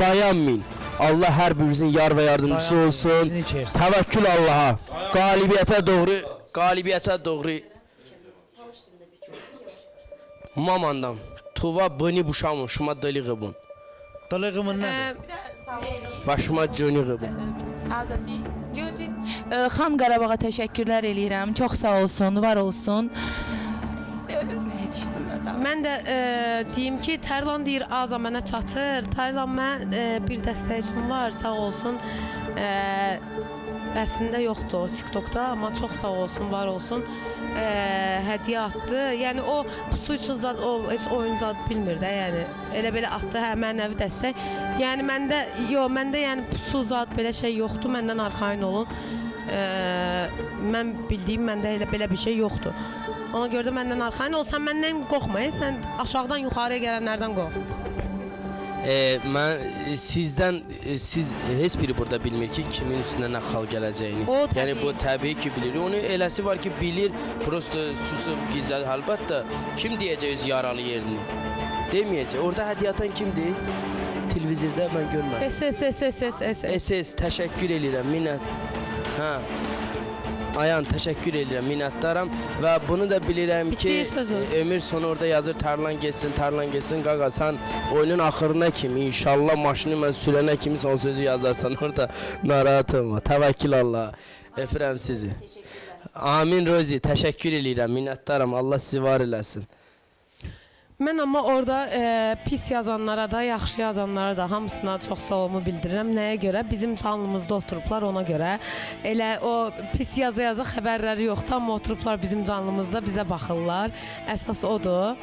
dayanmayın. Allah her birinizin yar ve yardımcısı Dayanmayın, olsun. içini içersin. Tevekkül Allah'a. Galibiyete doğru, galibiyete doğru. Mamandan. Tuva beni buşamın, şuma deli gıbın. Dılığımın nədir? Başıma cöni gıbın. Ee, Xan Qarabağa təşəkkürlər eləyirəm. Çox sağ olsun, var olsun. Mən də e, deyim ki, Tərlan deyir Aza mənə çatır. Tərlan mən e, bir dəstəkçim var, sağ olsun. E, əslində yoxdur TikTokda, amma çox sağ olsun, var olsun. E, hədiyyə atdı. Yəni o su üçün zad o heç oyun zad bilmir də, yəni elə belə atdı, hə mənəvi dəstək. Yəni məndə yo, məndə yəni su zad belə şey yoxdur. Məndən arxayın olun. E, mən bildiyim məndə elə belə bir şey yoxdur. Ona görə də məndən arxayın ol, sən məndən qorxma, e, sən aşağıdan yuxarıya gələnlərdən qorx. Ee, mən e, sizdən e, siz e, heç biri burada bilmir ki kimin üstünə nə xal gələcəyini. O yəni bu təbii ki bilir. Onu eləsi var ki bilir, prosta susub gizlədir. Əlbəttə kim deyəcək öz yaralı yerini? Deməyəcək. Orada hədiyyə atan kimdir? Televizorda mən görmədim. S S S S S S. SS təşəkkür edirəm. Minnət. Hə. Ayan təşəkkür edirəm, minnətdaram və bunu da bilirəm ki, Bitdi sözü. e, ömür sonu orada yazır tarlan geçsin, tarlan geçsin. Qaqa sən oyunun axırına kimi inşallah maşını mən sürənə kimi son sözü yazarsan orada narahat olma. Təvəkkül Allah. Öpürəm sizi. Amin Rozi, təşəkkür edirəm, minnətdaram. Allah sizi var eləsin. Mən amma orada e, pis yazanlara da, yaxşı yazanlara da hamısına çox sağ olmu bildirirəm. Nəyə görə? Bizim canlımızda oturublar ona görə. Elə o pis yazı-yazı xəbərləri yoxdur, amma oturublar bizim canlımızda bizə baxırlar. Əsas odur.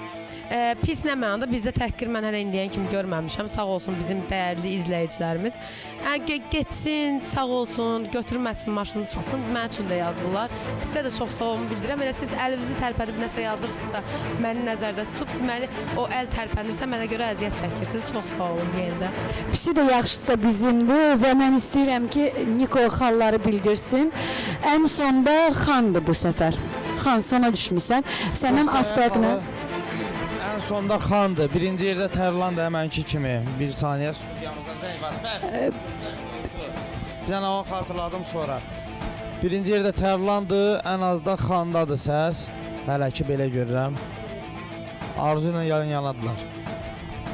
E, pis nə mənada bizdə təhqir mən hələ indiyən kimi görməmişəm. Sağ olsun bizim dəyərli izləyicilərimiz. Hə, ge getsin, sağ olsun, götürməsin maşını, çıxsın. Mənim üçün də yazırlar. Sizə də çox sağ olun bildirirəm. Elə siz əlinizi tərpədib nəsə yazırsınızsa, məni nəzərdə tutub, deməli o əl tərpənirsə mənə görə əziyyət çəkirsiniz. Çox sağ olun yenə də. Pisi də yaxşısı da bizimdir və mən istəyirəm ki, Niko xalları bildirsin. Ən sonda xandır bu səfər. Xan sana düşmüsən. Səndən az Ən sonda xandır. Birinci yerdə Tərlan da həmənki kimi. Bir saniyə studiyamıza zəng var. Bəli. Bir dənə onu xatırladım sonra. Birinci yerdə Tərlandır, ən az da xandadır səs. Hələ ki belə görürəm. Arzu ilə yan yanadılar.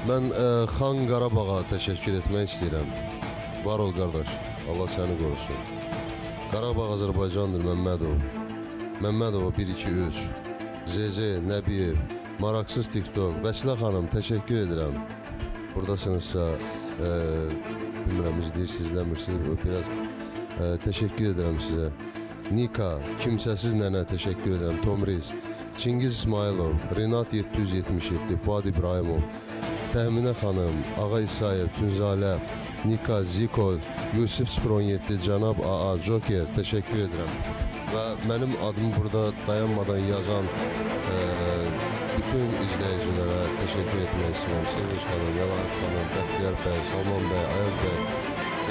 Mən ə, Xan Qarabağa təşəkkür etmək istəyirəm. Var ol qardaş. Allah səni qorusun. Qarabağ Azərbaycandır Məmmədov. Məmmədov 1 2 3. ZZ Nəbiyev, Maraqsız TikTok. Vəsilə xanım təşəkkür edirəm. Burdasınızsa ə, bilmirəm izləyirsiniz, izləmirsiniz. Biraz ə, təşəkkür edirəm sizə. Nika, kimsəsiz nənə təşəkkür edirəm. Tomriz, Çingiz İsmailov, Renat 777, Fuad İbrahimov, Təminə xanım, Ağa İsayev, Tünzalə, Nika, Ziko, Yusif 017, Cənab AA, Joker, təşəkkür edirəm. Və mənim adımı burada dayanmadan yazan ə, istəyirəm. Sevinç xanım, Yalahat xanım, Bəxtiyar bəy, Salman bəy, Ayaz bəy.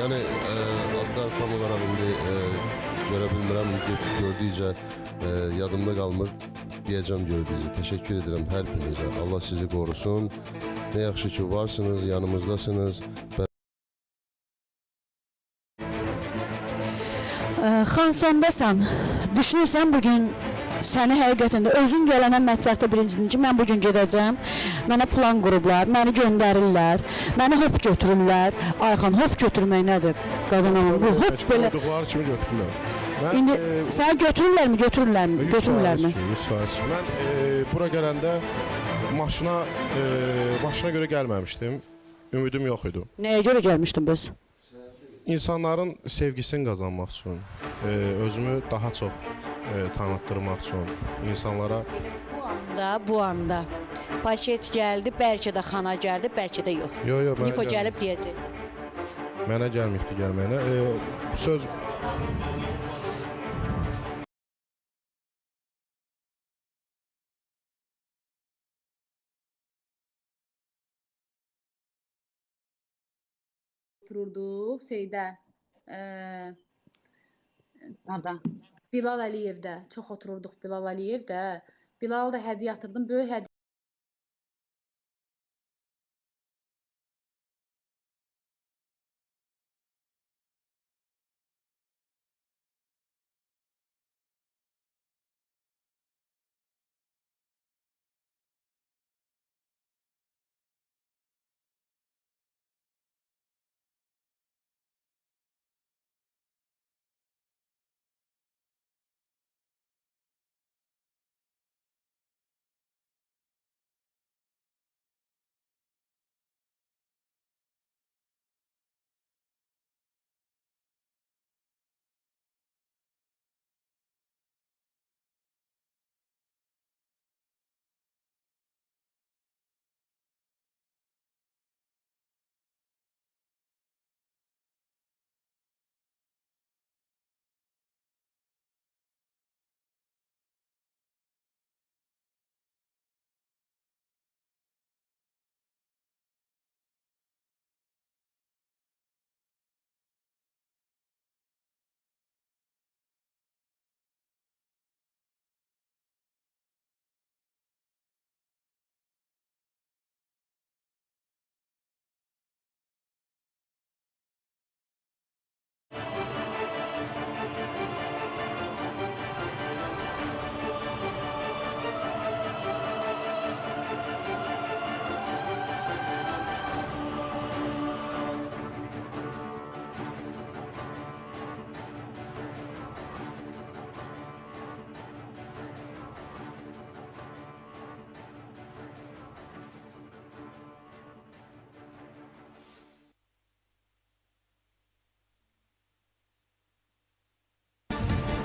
Yəni ə, adlar tam olaraq indi ə, görə bilmirəm, indi gördükcə ə, yadımda qalmır. Deyəcəm gördüyünüzü. Təşəkkür edirəm hər birinizə. Allah sizi qorusun. Nə yaxşı ki varsınız, yanımızdasınız. Ə, Xan sondasan. Düşünürsən bu gün səni həqiqətən də özün gələnə mətbəxdə birincidir ki, mən bu gün gedəcəm. Mənə plan qurublar, məni göndərirlər, məni hop götürürlər. Ayxan hop götürmək nədir? Qadın hanım, bu hop belə. Qoyduqları kimi götürürlər. Mən İndi e, səni götürürlərmi, götürürlərmi, 100% götürürlərmi? ki, 100% ki. Mən e, bura gələndə maşına e, maşına görə gəlməmişdim. Ümidim yox idi. Nəyə görə gəlmişdin biz? İnsanların sevgisini qazanmaq üçün, e, özümü daha çox e, tanıtdırmaq üçün insanlara Bu anda, bu anda paket gəldi, bəlkə də xana gəldi, bəlkə də yox. yo yo mənə Niko gəlmir. gəlib deyəcək. Mənə gəlməkdi gəlməyinə. E, söz otururduq şeydə eee Ada. Bilal Əliyevdə çox otururduq Bilal Əliyevdə. Bilal da hədiyyə atırdım. Böyük hədiyyə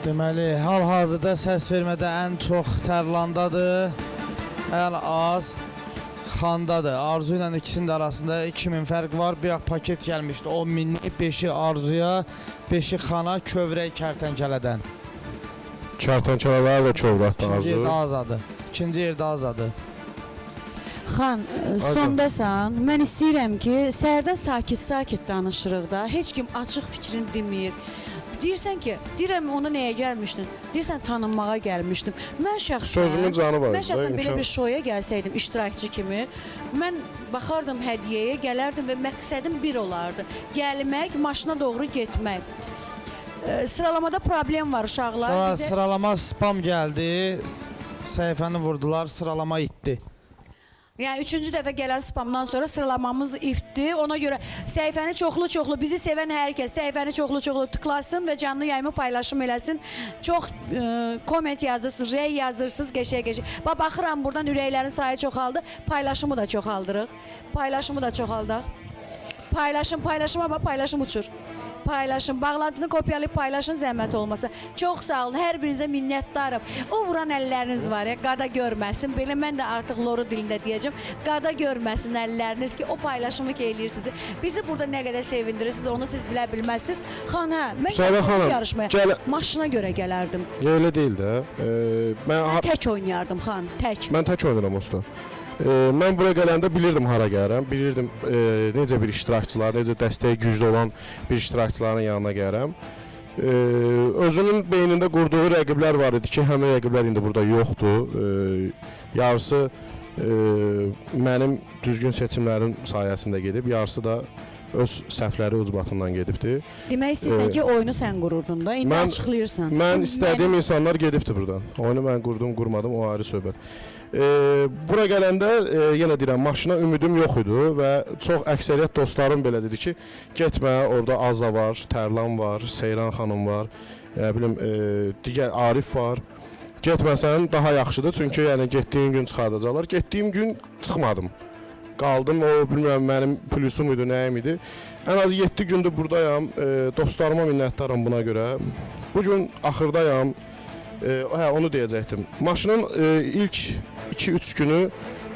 Deməli, hal-hazırda səs vermədə ən çox Tərlandadır. Ən az Xandadır. Arzu ilə ikisinin arasında 2000 fərq var. Bir paket gəlmişdi. 10 minlik 5-i Arzuya, 5-i Xana, kövrək kərtənkələdən. Kərtənkələlər də kövrətdə İkinci arzu. yerdə azadı. İkinci yerdə azadı. Xan, e, sondasan. Mən istəyirəm ki, sərdən sakit-sakit danışırıq da. Heç kim açıq fikrini demir. Deyirsən ki, deyirəm ona nəyə gəlmişdin? Deyirsən tanınmağa gəlmişdim. Mən şəxsən Sözümün canı var. Mən şəxsən belə bir şoya gəlsəydim iştirakçı kimi, mən baxardım hədiyyəyə, gələrdim və məqsədim bir olardı. Gəlmək, maşına doğru getmək. E, sıralamada problem var uşaqlar. Bizə- sıralama spam gəldi. Səhifəni vurdular, sıralama itdi. Yəni üçüncü dəfə gələn spamdan sonra sıralamamız itdi. Ona görə səhifəni çoxlu-çoxlu bizi sevən hər kəs səhifəni çoxlu-çoxlu tıklasın və canlı yayımı paylaşım eləsin. Çox ə, komment yazırsınız, rey yazırsınız, qəşəng-qəşəng. Bax baxıram burdan ürəklərin sayı çoxaldı. Paylaşımı da çoxaldırıq. Paylaşımı da çoxaldaq. Paylaşım, paylaşıma bax paylaşım uçur. Paylaşın, bağlantını kopyalayıb paylaşın zəhmət olmasa. Çox sağ olun, hər birinizə minnətdarım. O vuran əlləriniz var ya, qada görməsin. Belə mən də artıq loru dilində deyəcəm. Qada görməsin əlləriniz ki, o paylaşımı ki eləyirsiniz. Bizi burada nə qədər sevindirirsiniz, onu siz bilə bilməzsiniz. Xan, hə, mən gəldim xanım, yarışmaya. gəl- Maşına görə gələrdim. Elə deyil də. E, mən tək oynayardım, xan, tək. Mən tək oynayıram usta. E, mən bura gələndə bilirdim hara gəlirəm. Bilirdim e, necə bir iştirakçılar, necə dəstəyi güclü olan bir iştirakçıların yanına gəlirəm. E, özünün beynində qurduğu rəqiblər var idi ki, həmin rəqiblər indi burada yoxdur. E, yarısı e, mənim düzgün seçimlərim sayəsində gedib, yarısı da öz səhvləri ucbatından gedibdi. Demək istəyirsən Ee, ki, oyunu sən qururdun da. İndi mən- açıqlayırsan. Mən istədiyim insanlar gedibdi burdan. Oyunu mən qurdum, qurmadım, o ayrı söhbət. E, bura gələndə e, yenə deyirəm, maşına ümidim yox idi və çox əksəriyyət dostlarım belə dedi ki, getmə, orada Azza var, Tərlan var, Seyran xanım var, nə bilim, e, digər Arif var. Getməsən daha yaxşıdır, çünki yəni getdiyin gün çıxardacaqlar. Getdiyim gün çıxmadım. Qaldım, o bilmirəm mənim plusum idi, nəyim idi. Ən az 7 gündür burdayam. E, dostlarıma minnətdaram buna görə. Bu gün axırdayam. E, hə, onu deyəcəkdim. Maşının e, ilk 2-3 günü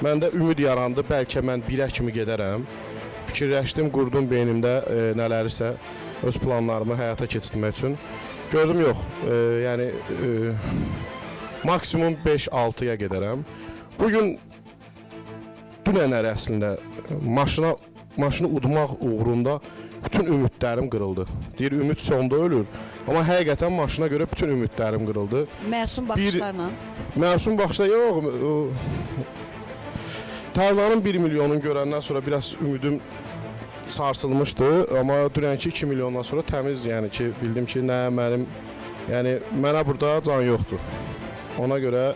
məndə ümid yarandı. Bəlkə mən birə kimi gedərəm. Fikirləşdim, qurdum beynimdə e, nələrisə öz planlarımı həyata keçirmək üçün. Gördüm yox. E, yəni e, maksimum 5-6-ya gedərəm. Bu gün dünənlər əslində maşına maşını udmaq uğrunda bütün ümidlərim qırıldı. Deyir ümid sonda ölür. Amma həqiqətən maşına görə bütün ümidlərim qırıldı. Məsum baxışlarla. Məsum baxışda yox. Tarlanın 1 milyonunu görəndən sonra biraz ümidim sarsılmışdı, amma dünənki 2 milyondan sonra təmiz, yəni ki, bildim ki, nə mənim yəni mənə burada can yoxdur. Ona görə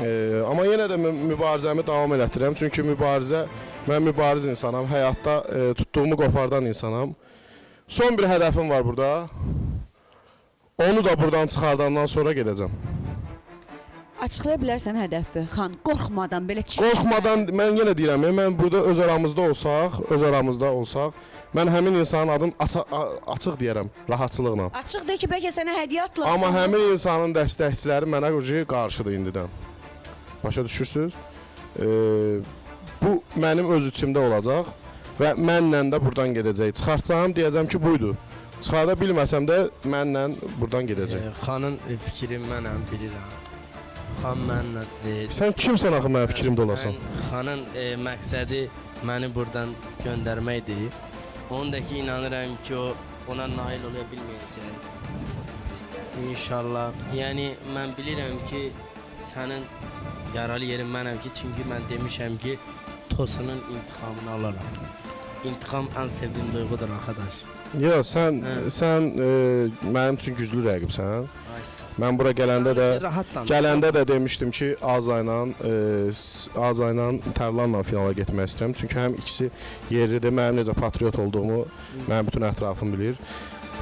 e, amma yenə də mü- mübarizəmi davam elətdirirəm, çünki mübarizə mən mübariz insanam, həyatda e, tutduğumu qopardan insanam. Son bir hədəfim var burada. Onu da buradan çıxardandan sonra gedəcəm. Açıqlaya bilərsən hədəfi. Xan, qorxmadan belə çıx. Qorxmadan mən yenə deyirəm, mən burada öz aramızda olsaq, öz aramızda olsaq, mən həmin insanın adını aça, açıq deyərəm, rahatçılıqla. Açıq de ki, bəlkə sənə hədiyyə atlar. Amma həmin insanın dəstəkçiləri mənə ucu qarşıdır indidən. Başa düşürsüz? E, bu mənim öz içimdə olacaq və mənlə də buradan gedəcək. Çıxartsam deyəcəm ki, buydu. Çıxarda bilməsəm də mənlə buradan gedəcək. E, xanın fikri mənəm bilirəm. Xan mənlə e, Sən kimsən axı mənim fikrimdə olasan? Mən xanın e, məqsədi məni buradan göndərməkdir. Onun da ki inanıram ki o ona nail ola bilməyəcək. İnşallah. Yəni mən bilirəm ki sənin yaralı yerin mənəm ki, çünki mən demişəm ki Tosunun intiqamını alaram. İntiqam ən sevdiyim duyğudur arkadaş. Yox, sən Hə. sən e, mənim üçün güclü rəqibsən. Ay sağ ol. Mən bura gələndə də gələndə də demişdim ki, Azayla e, s- Azayla Tərlanla finala getmək istəyirəm. Çünki həm ikisi yerlidir. Mənim necə patriot olduğumu mənim bütün ətrafım bilir.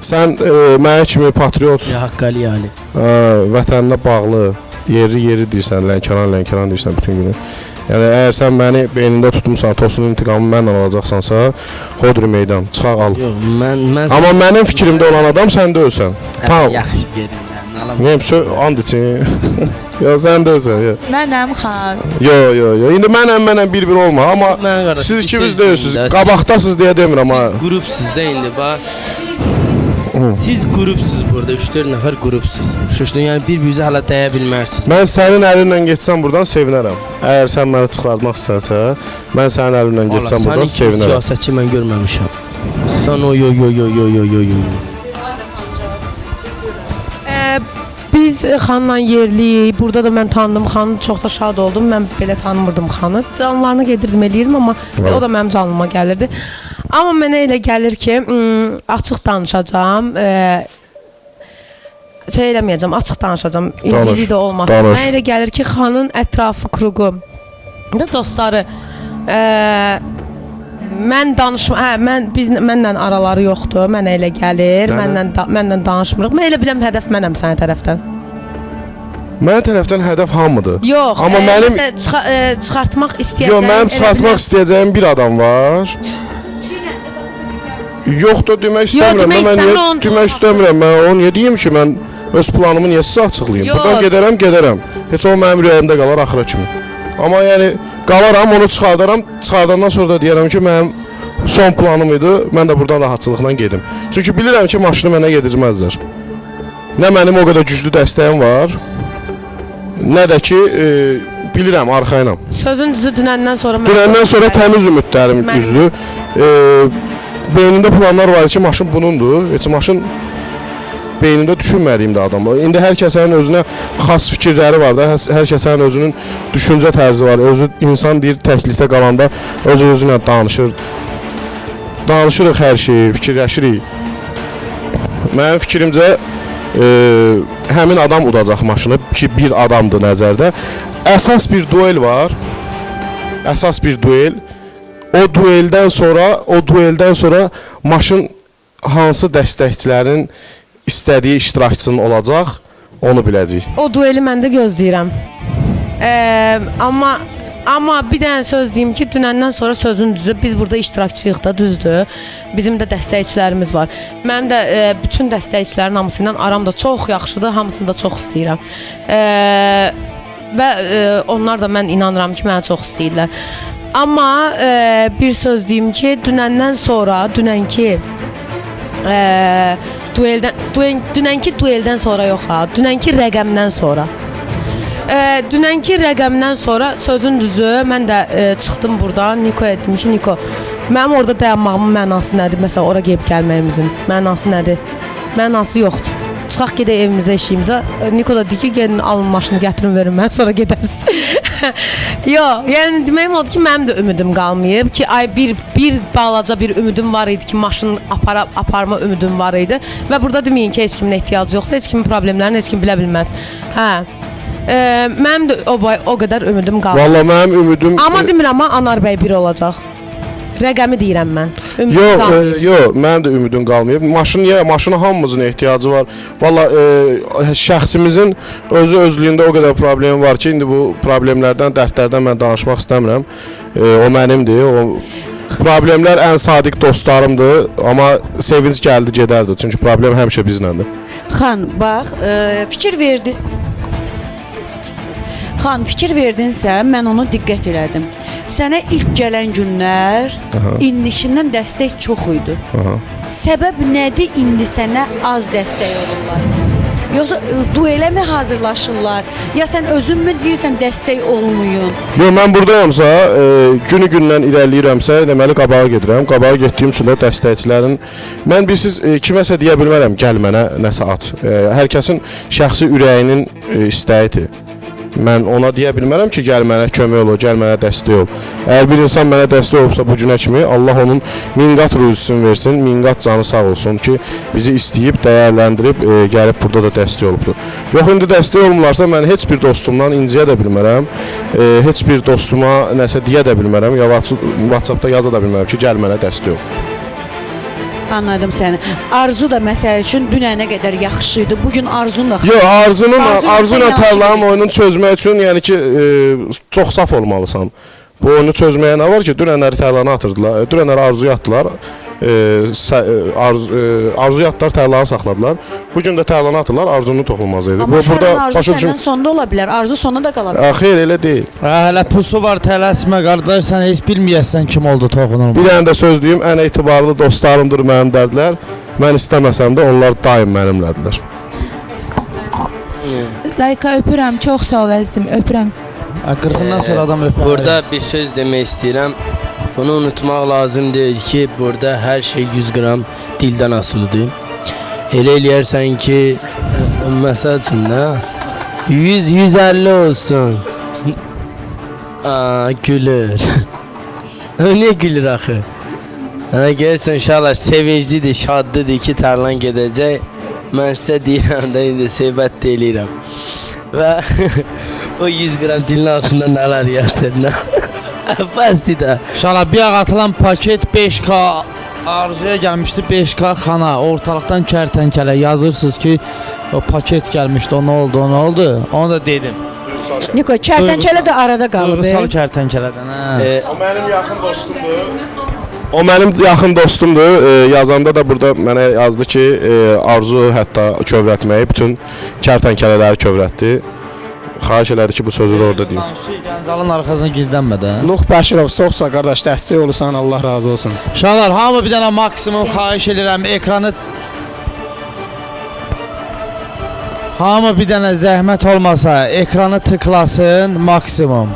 Sən e, mənim kimi patriot, Ya Haqqali Ali. e, vətəninə bağlı, yerli yeri deyirsən, Lənkəran, Lənkəran deyirsən bütün günü. Yəni əgər sən məni beynində tutmusan, Tosunun intiqamını məndən alacaqsansa, Hodri meydan, çıxaq al. Yox, mən mən Amma mənim fikrimdə olan adam sən deyilsən. Hə, Tamam. Yaxşı. Neyim sö and için. ya sən deyirsən. Ya. Mənəm xan. Yo yo yo. İndi mənəm mənəm bir-bir olma, amma siz ikiniz söz deyilsiniz. də. Qabaqdasınız deyə demirəm ha. Qrupsuz da indi bax. Siz qrupsuz burada 3-4 nəfər qrupsuz. Şuşdun yəni bir-birinizə hələ dəyə bilmərsiniz. Mən sənin əlinlə getsəm buradan sevinərəm. Əgər sən məni çıxartmaq istərsən, mən sənin əlinlə sən buradan sevinərəm. siyasətçi mən görməmişəm. Sən o yo yo yo yo yo yo yo. Ee, biz xanla yerliyik. Burada da mən tanıdım xanı, çox da şad oldum. Mən belə tanımırdım xanı. Canlarını gedirdim eləyirdim amma o da mənim canıma gəlirdi. Amma mənə elə gəlir ki, ım, açıq danışacağam. Ee, şey eləməyəcəm, açıq danışacağam. İncili də olmaz. danış. Mənə elə gəlir ki, xanın ətrafı kruqu da dostları ee, mən danışma, hə, mən biz mənlə araları yoxdur. Mənə elə gəlir. Mənə- Mənlə da, mənlə danışmırıq. Mən elə biləm hədəf mənəm sənin tərəfdən. Mənim tərəfdən hədəf hamıdır. Yox. Amma e, mənim- çıxa- e, çıxartmaq istəyəcəyim. Yox, mənim elə çıxartmaq istəyəcəyim bir adam var. Yox da demək istəmirəm. demək Mən niyə demək istəmirəm. Mən onu niyə deyim ki, mən öz planımı niyə sizə açıqlayım? Yox. Buradan gedərəm, gedərəm. Heç o mənim ürəyimdə qalar axıra kimi. Amma yəni qalaram, onu çıxardaram. Çıxardandan sonra da deyərəm ki, mənim son planım idi. Mən də buradan rahatçılıqla gedim. Çünki bilirəm ki, maşını mənə yedirməzlər. Nə mənim o qədər güclü dəstəyim var, nə də ki, e, bilirəm arxayınam. Sözün düzü dünəndən sonra mən Dünəndən sonra təmiz ümidlərim Mən- üzdü. E, beynimdə planlar var ki, maşın bunundur. Heç maşın beynimdə düşünmədiyim də adam var. İndi hər kəsin özünə xas fikirləri var da, hər, kəsin özünün düşüncə tərzi var. Özü insan deyir təklikdə qalanda öz özünə danışır. Danışırıq hər şeyi, fikirləşirik. Mənim fikrimcə e, həmin adam udacaq maşını ki, bir adamdır nəzərdə. Əsas bir duel var. Əsas bir duel. O dueldən sonra, o dueldən sonra maşın hansı dəstəkçilərin istədiyi iştirakçının olacaq, onu biləcəyik. o dueli mən də gözləyirəm. Eee amma amma bir dənə söz deyim ki, dünəndən sonra sözün düzü biz burada iştirakçıyıq da, düzdür. Bizim də dəstəkçilərimiz var. Mənim də e, bütün dəstəkçilərin hamısı ilə aram da çox yaxşıdır, hamısını da çox istəyirəm. Eee və e, onlar da mən inanıram ki, məni çox istəyirlər. Amma e, bir söz deyim ki, dünəndən sonra, dünənki e, dueldən duen, dünənki dueldən sonra yox ha, dünənki rəqəmdən sonra. E, dünənki rəqəmdən sonra sözün düzü mən də e, çıxdım burdan Nikoya dedim ki, Niko, mənim orada dayanmağımın mənası nədir? Məsələn, ora gedib gəlməyimizin mənası nədir? Mənası yoxdur. Çıxaq gedək evimizə, eşiyimizə. E, Niko da dedi ki, gedin alın maşını gətirin verin mən sonra gedəriz. Yox, yəni deməyim odur ki, mənim də ümidim qalmayıb ki, ay bir bir balaca bir ümidim var idi ki, maşın apara aparma ümidim var idi və burada deməyin ki, heç kimin ehtiyacı yoxdur, heç kimin problemlərini heç kim bilə bilməz. Hə. E, mənim də o o qədər ümidim qalıb. Valla mənim ümidim Amma demirəm amma Anar bəy bir olacaq. Rəqəmi deyirəm mən. Ümidim Yox, e, yox, mənim də ümidim qalmayıb. Maşın niyə? Maşına hamımızın ehtiyacı var. Valla e, şəxsimizin özü özlüyündə o qədər problemi var ki, indi bu problemlərdən, dərdlərdən mən danışmaq istəmirəm. E, o mənimdir. O problemlər ən sadiq dostlarımdır, amma sevinç gəldi, gedərdi. Çünki problem həmişə bizləndir. Xan, bax, e, fikir verdiniz. Xan, fikir verdinsə, mən onu diqqət elədim. Sənə ilk gələn günlər Aha. indişindən dəstək çox idi. Aha. Səbəb nədir indi sənə az dəstək olurlar? Yoxsa e, duelə mi hazırlaşırlar? Ya sən özün mü deyirsən dəstək olmayın? Yox, mən burdayamsa, e, günü gündən irəliləyirəmsə, deməli qabağa gedirəm. Qabağa getdiyim üçün də dəstəkçilərin mən bilirsiz e, kiməsə deyə bilmərəm, gəl mənə nəsə at. E, hər kəsin şəxsi ürəyinin e, istəyidir. Mən ona deyə bilmərəm ki, gəl mənə kömək ol, gəl mənə dəstək ol. Əgər bir insan mənə dəstək olubsa bu günə kimi, Allah onun min qat ruzisini versin, min qat canı sağ olsun ki, bizi istəyib, dəyərləndirib, e, gəlib burada da dəstək olubdur. Yox, indi dəstək olmurlarsa mən heç bir dostumdan inciyə də bilmərəm, e, heç bir dostuma nəsə deyə də bilmərəm, ya Whats- WhatsApp-da yaza da bilmərəm ki, gəl mənə dəstək ol. Anladım səni. Arzu da məsəl üçün dünənə qədər yaxşı idi. Bu gün Arzun da Yox, arzunun Arzu arzu ilə insan yaxşı oyununu çözmək üçün, yəni ki, e, çox saf olmalısan. Bu oyunu çözməyə nə var ki, dünənləri tərlanı atırdılar, e, dünənləri arzuya atdılar. E, sə- e, arzu, e, arzuyatlar tərlanı saxladılar. Bu gün də tərlanı atırlar, arzunun toxunulmazı idi. Amma Bu burada başa düşün. sonda ola bilər. Arzu sonu da qala bilər. Xeyr, elə deyil. Ha, hələ pusu var, tələsmə qardaş, sən heç bilməyəsən kim oldu toxunulmaz. Bir dənə də söz deyim, ən etibarlı dostlarımdır mənim dərdlər. Mən istəməsəm də onlar daim mənimlədirlər. Zayka öpürəm, çox sağ ol əzizim, öpürəm. Ha, 40-dan sonra adam öpər. Burada bir söz demək istəyirəm. Bunu unutmaq lazım deyil ki, burada hər şey 100 qram dildən asılıdır. Elə eləyərsən ki, məsəl üçün də 100 150 olsun. Aa, gülür. niyə gülür axı? Hə, görürsən uşaqlar sevinclidir, şadlıdır ki, tərlan gedəcək. Mən sizə deyirəm də indi söhbət də eləyirəm. Və o 100 qram dilin altında nələr yatır, nə? Bir ağ atılan paket 5K arzuya gəlmişdi 5K xana ortalıqdan kərtənkələ yazırsınız ki o paket gəlmişdi o nə oldu o nə oldu onu da dedim Niko, kərtənkələ də arada qalıb. Duygusal kərtənkələdən hə. E, O mənim yaxın dostumdur. O mənim yaxın dostumdur. E, yazanda da burada mənə yazdı ki, e, arzu hətta kövrətməyi bütün kərtənkələləri kövrətdi. Xahiş elədi ki, bu sözü də orada deyim. Gəncalın arxasına gizlənmə də. Nuh Bəşirov soxsa qardaş dəstək olursan Allah razı olsun. Uşaqlar hamı bir dənə maksimum xahiş edirəm ekranı Hamı bir dənə zəhmət olmasa ekranı tıklasın maksimum.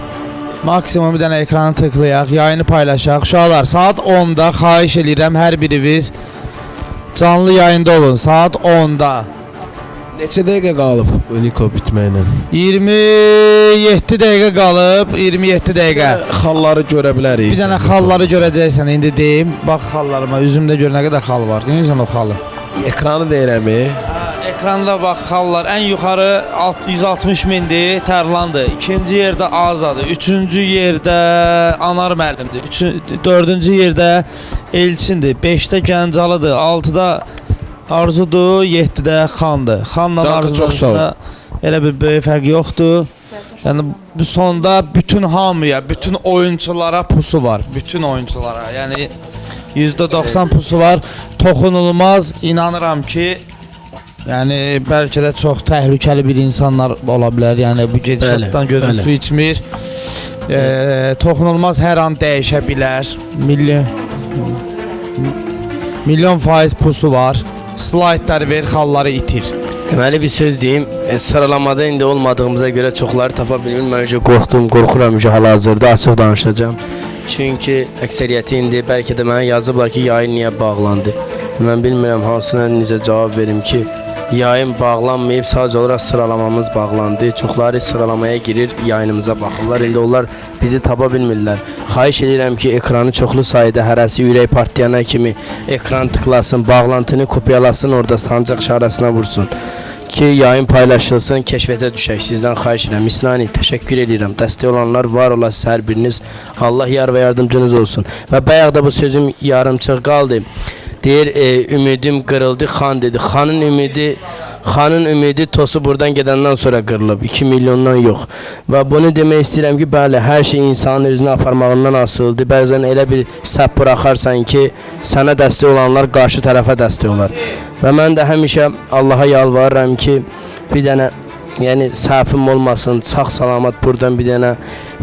Maksimum bir dənə ekranı tıklayaq, yayını paylaşaq. Uşaqlar saat 10-da xahiş edirəm hər biriniz canlı yayında olun saat 10-da. Neçə dəqiqə qalıb Niko bitməklə? 27 dəqiqə qalıb, 27 dəqiqə. Xalları görə bilərik. Bir dənə xalları görəcəksən indi deyim. Bax xallarıma, üzümdə gör nə qədər xal var. Görürsən o xalı? ekranı deyirəmi? Ekranda bax xallar ən yuxarı alt- 160 mindir, Tərlandır. İkinci yerdə Azadır. Üçüncü yerdə Anar müəllimdir. Üçün, dördüncü yerdə Elçindir. 5-də Gəncalıdır. 6-da Arzudur, 7-də Xandır. Xanla Arzu arasında elə bir böyük fərq yoxdur. Yəni bu sonda bütün hamıya, bütün oyunçulara pusu var. Bütün oyunçulara. Yəni %90 pusu var. Toxunulmaz. İnanıram ki, yəni bəlkə də çox təhlükəli bir insanlar ola bilər. Yəni bu gedişatdan Bəli, gözü bəli. su içmir. E, toxunulmaz hər an dəyişə bilər. Milyon milyon faiz pusu var. Slaydları ver, xalları itir. Deməli bir söz deyim. E, sıralamada indi olmadığımıza görə çoxları tapa bilmir. Mən öncə qorxdum, qorxuram ki, hal-hazırda açıq danışacağam. Çünki əksəriyyəti indi bəlkə də mənə yazıblar ki, yayın niyə bağlandı. Mən bilmirəm hansına necə cavab verim ki, yayın bağlanmayıb, sadəcə olaraq sıralamamız bağlandı. Çoxları sıralamaya girir, yayınımıza baxırlar. İndi onlar bizi tapa bilmirlər. Xahiş edirəm ki, ekranı çoxlu sayda hərəsi ürək partlayana kimi ekran tıklasın, bağlantını kopyalasın, orada sancaq işarəsinə vursun ki, yayın paylaşılsın, kəşfiyyətə düşək. Sizdən xahiş edirəm. İsnani, təşəkkür edirəm. Dəstək olanlar var olasınız hər biriniz. Allah yar və yardımcınız olsun. Və bayaq da bu sözüm yarımçıq qaldı. Deyir, e, ümidim qırıldı, xan dedi. Xanın ümidi Xanın ümidi tosu buradan gedəndən sonra qırılıb 2 milyondan yox. Və bunu demək istəyirəm ki, bəli, hər şey insanın özünü aparmağından asılıdır. Bəzən elə bir səp buraxarsan ki, sənə dəstək olanlar qarşı tərəfə dəstək olar. Və mən də həmişə Allaha yalvarıram ki, bir dənə yəni səhvim olmasın, sağ salamat buradan bir dənə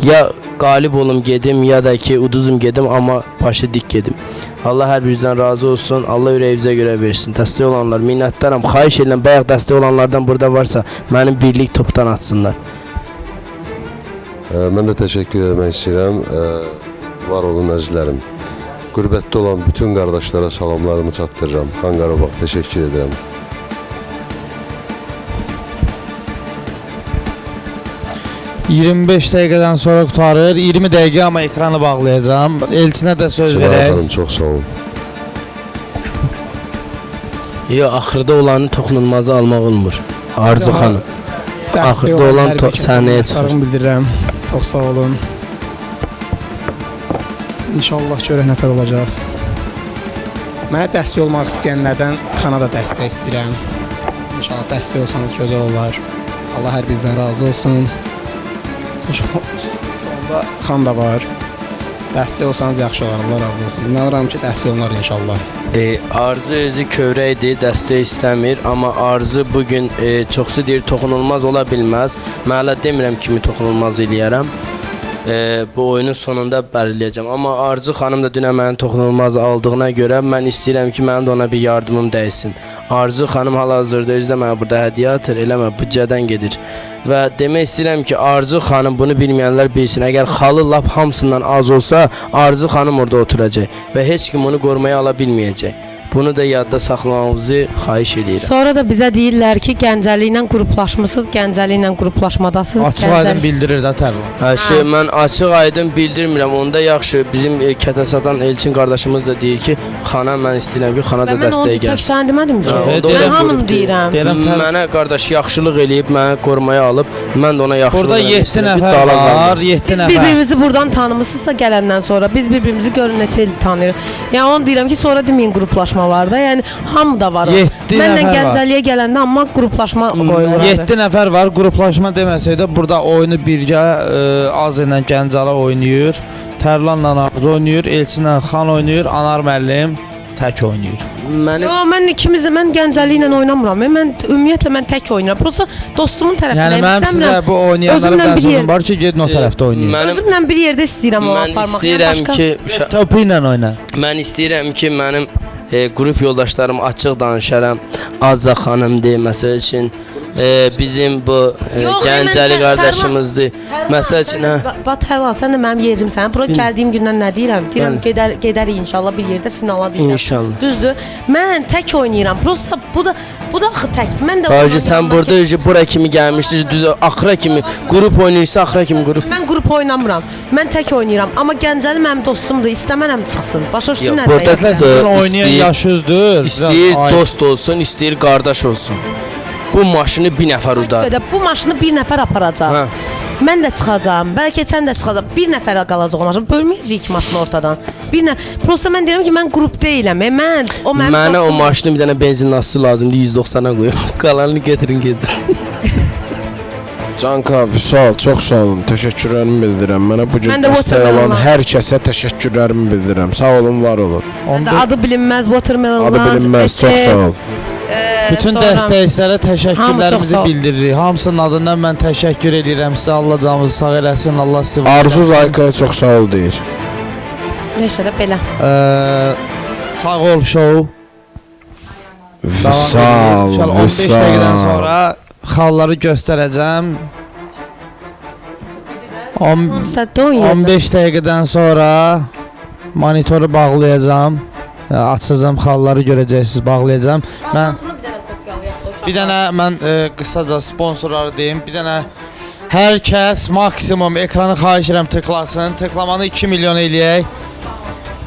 ya qalib olum gedim ya da ki uduzum gedim amma başı dik gedim. Allah hər birinizdən razı olsun. Allah ürəyinizə görə versin. Dəstək olanlar minnətdaram. Xahiş edirəm bayaq dəstək olanlardan burada varsa mənim birlik topdan atsınlar. E, mən də təşəkkür etmək istəyirəm. Var olun əzizlərim. Qürbətdə olan bütün qardaşlara salamlarımı çatdırıram. Xan Qarabağ təşəkkür edirəm. 25 dəqiqədən sonra qutarır. 20 dəqiqə amma ekranı bağlayacağam. Elçinə də söz Səlahat verək. xanım, çox sağ olun. Yo, axırda olanı toxunulmazı almaq olmur. Arzu xanım. Axırda olan səhnəyə çıxır. Sarığımı bildirirəm. Çox sağ olun. İnşallah görək nətər olacaq. Mənə dəstək olmaq istəyənlərdən Kanada dəstək istəyirəm. İnşallah dəstək olsanız gözəl olar. Allah hər bizdən razı olsun. Sonda xan da var. Dəstək olsanız yaxşı olar. Allah razı olsun. İnanıram ki, dəstək olunar inşallah. E, arzu özü kövrəkdir, dəstək istəmir, amma arzu bu gün e, çoxsu deyir toxunulmaz ola bilməz. Mən demirəm kimi toxunulmaz eləyərəm. E, bu oyunun sonunda bəlirləyəcəm. Amma Arzu xanım da dünən mənim toxunulmaz aldığına görə mən istəyirəm ki, mənim də ona bir yardımım dəysin. Arzu xanım hal-hazırda özü də mənə burada hədiyyə atır, eləmə büdcədən gedir. Və demək istəyirəm ki, Arzu xanım bunu bilməyənlər bilsin. Əgər xalı lap hamısından az olsa, Arzu xanım orada oturacaq və heç kim onu qorumaya ala. Bunu da yadda saxlamamızı xahiş edirəm. Sonra da bizə deyirlər ki, Gəncəli ilə qruplaşmısınız, Gəncəli ilə qruplaşmadasınız. Açıq aydın bildirir də Tərlan. Hə, şey, mən açıq aydın bildirmirəm. Onda yaxşı, bizim e, kətə satan Elçin qardaşımız da deyir ki, xana mən istəyirəm ki, xana da Və mən onu dəstəyə tək gəlsin. sən demədim ki. Hə, Mən hamını deyirəm. Deyirəm Tərlan. Mənə qardaş yaxşılıq eləyib, məni qorumaya alıb, mən də ona yaxşılıq Burada eləmək 7 istəyirəm. Bir nəfər var, qalmasın. 7 Siz nəfər. bir-birinizi buradan tanımısınızsa gələndən sonra biz bir-birimizi görün neçə il tanıyırıq. Yəni onu deyirəm ki, sonra deməyin qruplaşma var da. Yəni hamı da var. o. Yeddi Mən də nəfər var. Gəncəliyə gələndə amma qruplaşma qoyulur. 7 nəfər var. Qruplaşma deməsək də burada oyunu birgə ə, Az ilə Gəncəli oynayır. Tərlanla Arzu oynayır, Elçinlə Xan oynayır, Anar müəllim tək oynayır. Mənim Yo, mən ikimiz mən Gəncəli ilə oynamıram. Mən ümumiyyətlə mən tək oynayıram. Prosta dostumun Yəni tərəfindəyəm. mənim sizə bu oynayanlara mən sözüm var ki, gedin o E, tərəfdə oynayın. Mənim Özümlə bir yerdə istəyirəm onu mən aparmaq. Yəni istəyirəm başqa- ki, Topu ilə oyna. Mən istəyirəm ki, mənim e, qrup yoldaşlarım açıq danışaram. Azza xanımdır, məsəl üçün e, bizim bu e, Yox, Gəncəli mən- qardaşımızdır. Məsəl üçün hə. Batərla, sən də mənim yerimsən. Bura Bil- gəldiyim gündən nə deyirəm? Deyirəm Bəli. gedər gedərik inşallah bir yerdə finala deyirəm. İnşallah. Düzdür? Mən tək oynayıram. Prosta bu da bu da axı tək. Mən də Bacı onun sən burada öcə bura kimi gəlmişdin, düz axıra kimi qrup oynayırsa axıra kimi qrup. Mən qrup oynamıram. Mən tək oynayıram. Amma Gəncəli mənim dostumdur. İstəmərəm çıxsın. Başa düşdün Yox, nə burada deyirəm? Sizin oynayan istəyir- yaşınızdır. İstəyir Ay- dost olsun, istəyir qardaş olsun. Bu maşını bir nəfər udar. Görə bu maşını bir nəfər aparacaq. Hə. Mən də çıxacağam. Bəlkə sən də çıxacaq. Bir nəfərə qalacaq o maşın. Bölməyəcəyik maşını ortadan. Bir nə. Prosta mən deyirəm ki, mən qrup deyiləm. E, mən o mənim Mənə o maşını bir dənə benzin nasıl lazımdır 190-a qoyum. Qalanını getirin gedirin. Canka, Vüsal, çox sağ olun. Təşəkkürlərimi bildirirəm. Mənə bu gün Mən də dəstək watermelon olan var. hər kəsə təşəkkürlərimi bildirirəm. Sağ olun, var olun. Mən də adı bilinməz watermelon. Adı bilinməz, çox sağ ol. Bütün dəstəkçilərə Hamı təşəkkürlərimizi sağ ol. bildiririk. Hamısının adından mən təşəkkür edirəm sizə. Allah canınızı sağ eləsin. Allah sizi Arzu. Zaykaya çox sağ ol deyir. Neşə də belə. Ə, sağ ol show. Vüsal, İnşallah 15 dəqiqədən sonra xalları göstərəcəm. On- Stadda oynayır. 15 dəqiqədən sonra monitoru bağlayacağam. Açacağam xalları görəcəksiniz, bağlayacağam. Mən bir dənə mən ə, qısaca sponsorları deyim. Bir dənə hər kəs maksimum ekranı xahiş edirəm tıklasın. Tıklamanı 2 milyon eləyək.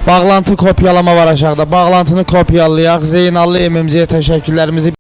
Bağlantı kopyalama var aşağıda. Bağlantını kopyalayaq. Zeynallı MMC-yə təşəkkürlərimizi